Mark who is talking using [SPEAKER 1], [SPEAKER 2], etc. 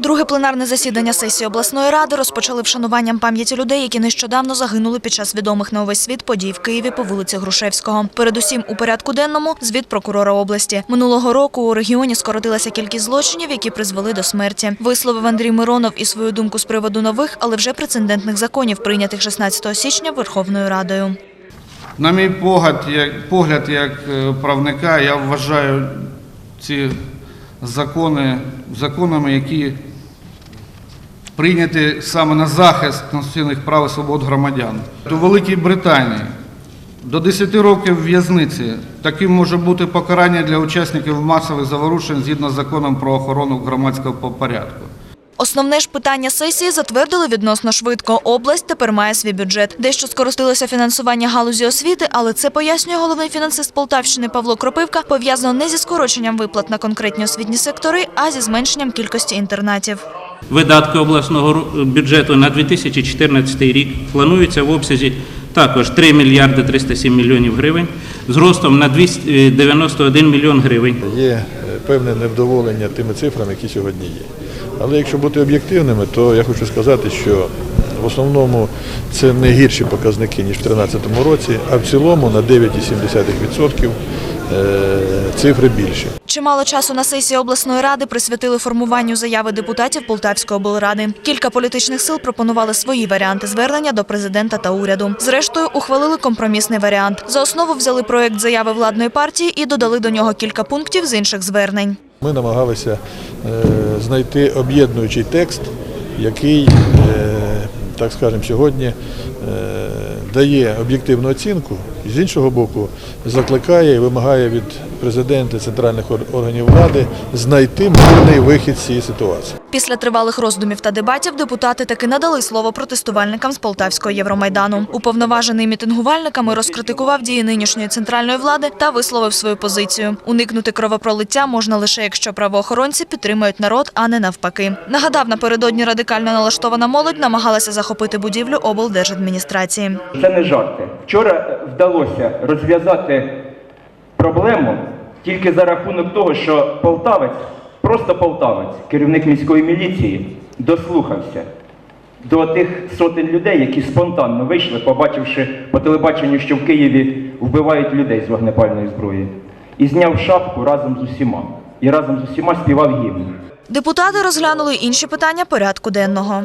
[SPEAKER 1] Друге пленарне засідання сесії обласної ради розпочали вшануванням пам'яті людей, які нещодавно загинули під час відомих на увесь світ подій в Києві по вулиці Грушевського. Передусім у порядку денному звіт прокурора області. Минулого року у регіоні скоротилася кількість злочинів, які призвели до смерті. Висловив Андрій Миронов і свою думку з приводу нових, але вже прецедентних законів, прийнятих 16 січня Верховною Радою.
[SPEAKER 2] На мій погляд, як, погляд як е, правника, я вважаю ці закони законами, які прийняті саме на захист конституційних прав і свобод громадян. У Великій Британії до 10 років в'язниці таким може бути покарання для учасників масових заворушень згідно з законом про охорону громадського порядку.
[SPEAKER 1] Основне ж питання сесії затвердили відносно швидко. Область тепер має свій бюджет. Дещо скоротилося фінансування галузі освіти, але це пояснює головний фінансист Полтавщини Павло Кропивка, пов'язано не зі скороченням виплат на конкретні освітні сектори, а зі зменшенням кількості інтернатів.
[SPEAKER 3] Видатки обласного бюджету на 2014 рік плануються в обсязі також 3 мільярди 307 мільйонів гривень з ростом на 291 мільйон гривень.
[SPEAKER 4] Є е, певне невдоволення тими цифрами, які сьогодні є. Але якщо бути об'єктивними, то я хочу сказати, що в основному це не гірші показники, ніж в 2013 році, а в цілому на 9,7% е, цифри більші.
[SPEAKER 1] Чимало часу на сесії обласної ради присвятили формуванню заяви депутатів Полтавської облради. Кілька політичних сил пропонували свої варіанти звернення до президента та уряду. Зрештою, ухвалили компромісний варіант. За основу взяли проект заяви владної партії і додали до нього кілька пунктів з інших звернень.
[SPEAKER 4] Ми намагалися е, знайти об'єднуючий текст, який, е, так скажемо, сьогодні е, дає об'єктивну оцінку з іншого боку закликає і вимагає від президента центральних органів влади знайти мирний вихід з цієї ситуації.
[SPEAKER 1] Після тривалих роздумів та дебатів депутати таки надали слово протестувальникам з Полтавського Євромайдану. Уповноважений мітингувальниками розкритикував дії нинішньої центральної влади та висловив свою позицію. Уникнути кровопролиття можна лише якщо правоохоронці підтримують народ, а не навпаки. Нагадав, напередодні радикально налаштована молодь намагалася захопити будівлю облдержадміністрації.
[SPEAKER 5] Це не жарти. Вчора е, вдалося розв'язати проблему тільки за рахунок того, що полтавець, просто полтавець, керівник міської міліції, дослухався до тих сотень людей, які спонтанно вийшли, побачивши по телебаченню, що в Києві вбивають людей з вогнепальної зброї, і зняв шапку разом з усіма. І разом з усіма співав гімн.
[SPEAKER 1] Депутати розглянули інші питання порядку денного.